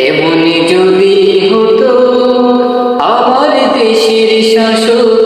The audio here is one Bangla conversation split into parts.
এমনি যদি হতো আমার দেশের শাসক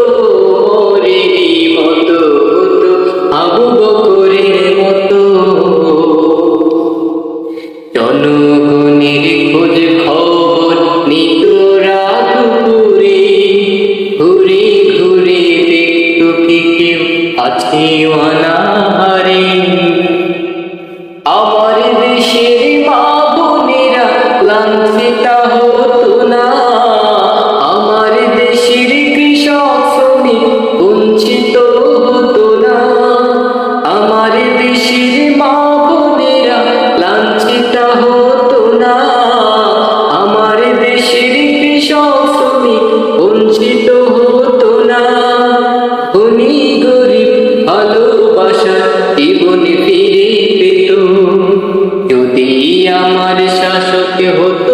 আজকে অনাহারে। আমার শাসক হত